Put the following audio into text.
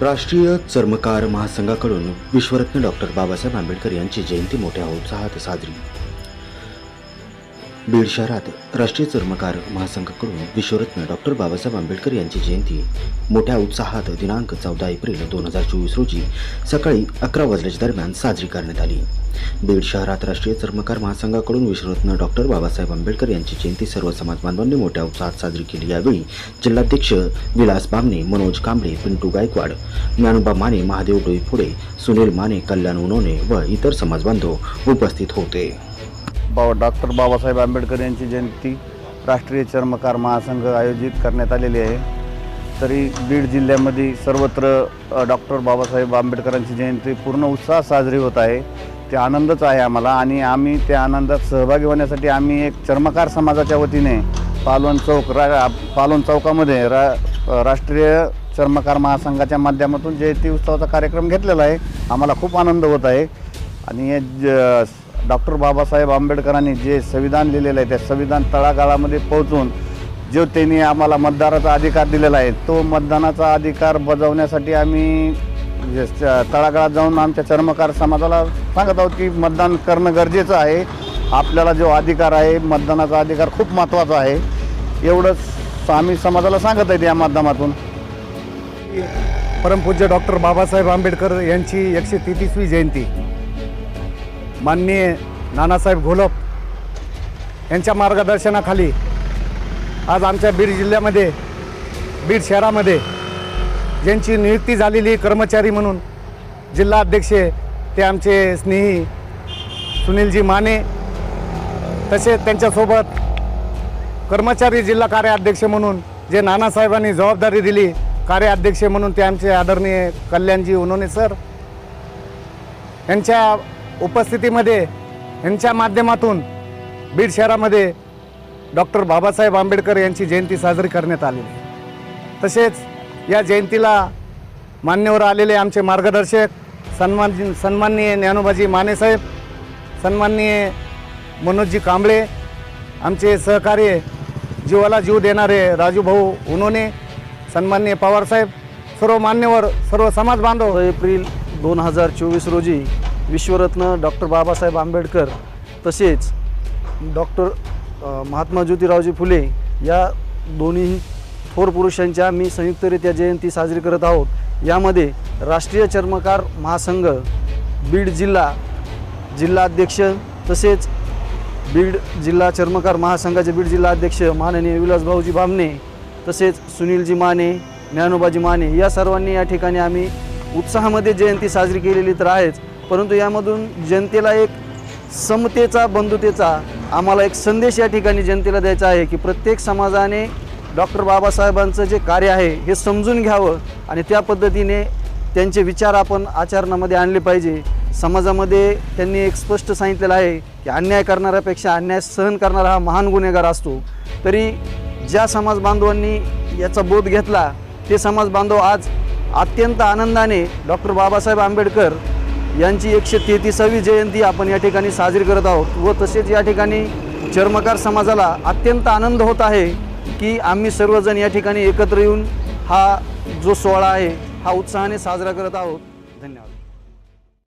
राष्ट्रीय चर्मकार महासंघाकडून विश्वरत्न डॉक्टर बाबासाहेब आंबेडकर यांची जयंती मोठ्या उत्साहात साजरी. बीड शहरात राष्ट्रीय चर्मकार महासंघाकडून विश्वरत्न डॉक्टर बाबासाहेब आंबेडकर यांची जयंती. मोठ्या उत्साहात दिनांक चौदा एप्रिल दोन हजार चोवीस रोजी सकाळी अकरा वाजल्याच्या दरम्यान साजरी करण्यात आली. बीड शहरात राष्ट्रीय चर्मकार महासंघाकडून विश्वरत्न डॉक्टर बाबासाहेब आंबेडकर यांची जयंती सर्व समाज बांधवांनी मोठ्या उत्साहात साजरी केली. यावेळी जिल्हाध्यक्ष विलास बामणे मनोज कांबळे पिंटू गायकवाड ज्ञानोबा माने महादेव डोईफोडे सुनील माने कल्याण उनोने व इतर समाजबांधव उपस्थित होते. बा डॉक्टर बाबासाहेब आंबेडकर यांची जयंती राष्ट्रीय चर्मकार महासंघ आयोजित करण्यात आलेली आहे. तरी बीड जिल्ह्यामध्ये सर्वत्र डॉक्टर बाबासाहेब आंबेडकरांची जयंती पूर्ण उत्साहात साजरी होत आहे. ते आनंदच आहे आम्हाला आणि आम्ही त्या आनंदात सहभागी होण्यासाठी आम्ही एक चर्मकार समाजाच्या वतीने पालवण चौक रा पालवण चौकामध्ये रा राष्ट्रीय चर्मकार महासंघाच्या माध्यमातून जयंती उत्सवाचा कार्यक्रम घेतलेला आहे. आम्हाला खूप आनंद होत आहे. आणि या ज डॉक्टर बाबासाहेब आंबेडकरांनी जे संविधान लिहिलेलं आहे त्या संविधान तळागाळामध्ये पोहोचून जो त्यांनी आम्हाला मतदाराचा अधिकार दिलेला आहे तो मतदानाचा अधिकार बजावण्यासाठी आम्ही तळागाळात जाऊन आमच्या चर्मकार समाजाला सांगत आहोत की मतदान करणं गरजेचं आहे. आपल्याला जो अधिकार आहे मतदानाचा अधिकार खूप महत्त्वाचा आहे. एवढंच आम्ही समाजाला सांगत आहेत या माध्यमातून. परमपूज्य डॉक्टर बाबासाहेब आंबेडकर यांची एकशे तेहतीसवी जयंती. माननीय नानासाहेब घोलप यांच्या मार्गदर्शनाखाली आज आमच्या बीड जिल्ह्यामध्ये बीड शहरामध्ये ज्यांची नियुक्ती झालेली कर्मचारी म्हणून जिल्हा अध्यक्ष ते आमचे स्नेही सुनीलजी माने तसेच त्यांच्यासोबत कर्मचारी जिल्हा कार्याध्यक्ष म्हणून जे नानासाहेबांनी जबाबदारी दिली कार्याध्यक्ष म्हणून ते आमचे आदरणीय कल्याणजी उन्होंने सर यांच्या उपस्थितीमध्ये यांच्या माध्यमातून बीड शहरामध्ये डॉक्टर बाबासाहेब आंबेडकर यांची जयंती साजरी करण्यात आलेली तसेच या जयंतीला मान्यवर आलेले आमचे मार्गदर्शक सन्मान सन्माननीय ज्ञानोबाजी मानेसाहेब सन्माननीय मनोजजी कांबळे आमचे सहकार्य जीवाला जीव देणारे राजूभाऊ उनोने सन्माननीय पवारसाहेब सर्व मान्यवर सर्व समाज बांधव. एप्रिल दोन हजार चोवीस रोजी विश्वरत्न डॉक्टर बाबासाहेब आंबेडकर तसेच डॉक्टर महात्मा ज्योतिरावजी फुले या दोन्ही थोर पुरुषांच्या आम्ही संयुक्तरित्या जयंती साजरी करत आहोत. यामध्ये राष्ट्रीय चर्मकार महासंघ बीड जिल्हा जिल्हा अध्यक्ष तसेच बीड जिल्हा चर्मकार महासंघाचे बीड जिल्हा अध्यक्ष माननीय विलासभाऊजी बामणे तसेच सुनीलजी माने ज्ञानोबाजी माने या सर्वांनी या ठिकाणी आम्ही उत्साहामध्ये जयंती साजरी केलेली तर आहेच. परंतु यामधून जनतेला एक समतेचा बंधुतेचा आम्हाला एक संदेश या ठिकाणी जनतेला द्यायचा आहे की प्रत्येक समाजाने डॉक्टर बाबासाहेबांचं जे कार्य आहे हे समजून घ्यावं आणि त्या पद्धतीने त्यांचे विचार आपण आचरणामध्ये आणले पाहिजे. समाजामध्ये त्यांनी एक स्पष्ट सांगितलेलं आहे की अन्याय करणाऱ्यापेक्षा अन्याय सहन करणारा हा महान गुन्हेगार असतो. तरी ज्या समाज बांधवांनी याचा बोध घेतला ते समाज बांधव आज अत्यंत आनंदाने डॉक्टर बाबासाहेब आंबेडकर यांची एकशे तेहतीसावी जयंती आपण या ठिकाणी साजरी करत आहोत व तसेच या ठिकाणी चर्मकार समाजाला अत्यंत आनंद होत आहे की आम्ही सर्वजण या ठिकाणी एकत्र येऊन हा जो सोहळा आहे हा उत्साहाने साजरा करत आहोत. धन्यवाद.